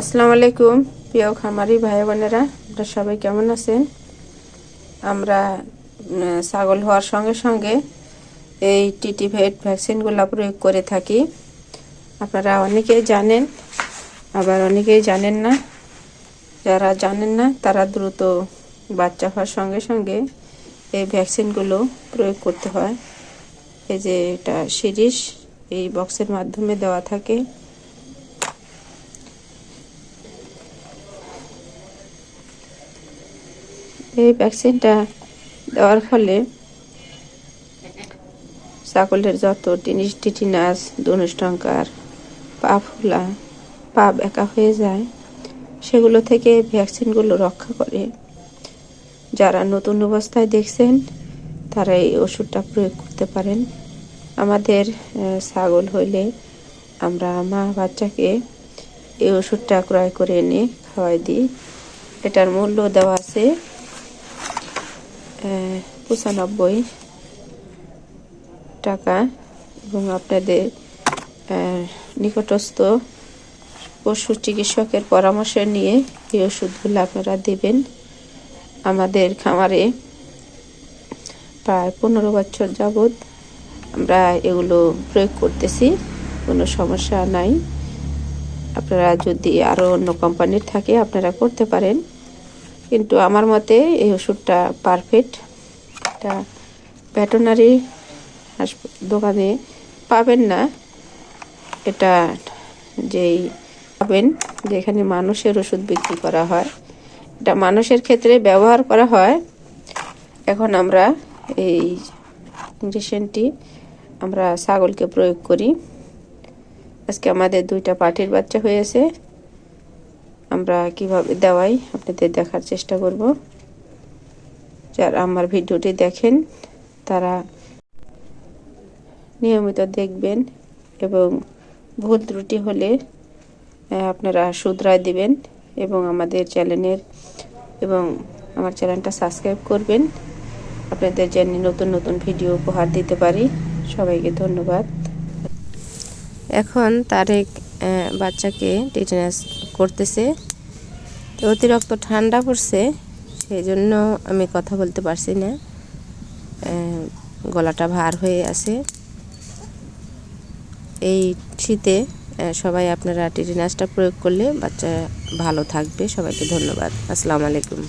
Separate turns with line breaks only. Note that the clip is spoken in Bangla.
আসসালামু আলাইকুম, প্রিয় খামারি ভাই বোনেরা, আপনারা সবাই কেমন আছেন? আমরা ছাগল হওয়ার সঙ্গে সঙ্গে এই টিটি ভেট ভ্যাকসিনগুলো প্রয়োগ করে থাকি। আপনারা অনেকেই জানেন, আবার অনেকেই জানেন না। যারা জানেন না, তারা দ্রুত বাচ্চা হওয়ার সঙ্গে সঙ্গে এই ভ্যাকসিনগুলো প্রয়োগ করতে হয়। এই যে এটা সিরিজ, এই বক্সের মাধ্যমে দেওয়া থাকে। এই ভ্যাকসিনটা দেওয়ার ফলে ছাগলের যত টিনিস টিটিনাস ধনুষ্টঙ্কার পা ফুলা পা বেঁকা হয়ে যায়, সেগুলো থেকে ভ্যাকসিনগুলো রক্ষা করে। যারা নতুন অবস্থায় দেখছেন, তারা এই ওষুধটা প্রয়োগ করতে পারেন। আমাদের ছাগল হইলে আমরা মা বাচ্চাকে এই ওষুধটা ক্রয় করে এনে খাওয়াই দিই। এটার মূল্য দেওয়া আছে পঁচানব্বই টাকা এবং আপনাদের নিকটস্থ পশু চিকিৎসকের পরামর্শ নিয়ে এই ওষুধগুলো আপনারা দেবেন। আমাদের খামারে প্রায় পনেরো বছর যাবৎ আমরা এগুলো প্রয়োগ করতেছি, কোনো সমস্যা নাই। আপনারা যদি আরও অন্য কোম্পানির থাকে, আপনারা করতে পারেন। কিন্তু আমার মতে এই ওষুধটা পারফেক্ট এটা ভেটেনারি দোকানে পাবেন না। এটা যেই পাবেন, যেখানে মানুষের ওষুধ বিক্রি করা হয়। এটা মানুষের ক্ষেত্রে ব্যবহার করা হয়। এখন আমরা এই ইঞ্জেকশনটি আমরা ছাগলকে প্রয়োগ করি। আজকে আমাদের দুইটা পাটির বাচ্চা হয়েছে। আমরা কীভাবে দেওয়াই, আপনাদের দেখার চেষ্টা করব। যারা আমার ভিডিওটি দেখেন, তারা নিয়মিত দেখবেন এবং ভুল ত্রুটি হলে আপনারা শুধরায় দিবেন এবং আমাদের চ্যানেলের এবং আমার চ্যানেলটা সাবস্ক্রাইব করবেন। আপনাদের জন্য নতুন নতুন ভিডিও উপহার দিতে পারি। সবাইকে ধন্যবাদ। এখন তারেক বাচ্চাকে টিটেনাস করতেছে। তো অতিরিক্ত ঠান্ডা পড়ছে সেই জন্য আমি কথা বলতে পারছি না। গলাটা ভার হয়ে আছে। এই শীতে সবাই আপনারা টিটেনাসটা প্রয়োগ করলে বাচ্চা ভালো থাকবে। সবাইকে ধন্যবাদ। আসসালামু আলাইকুম।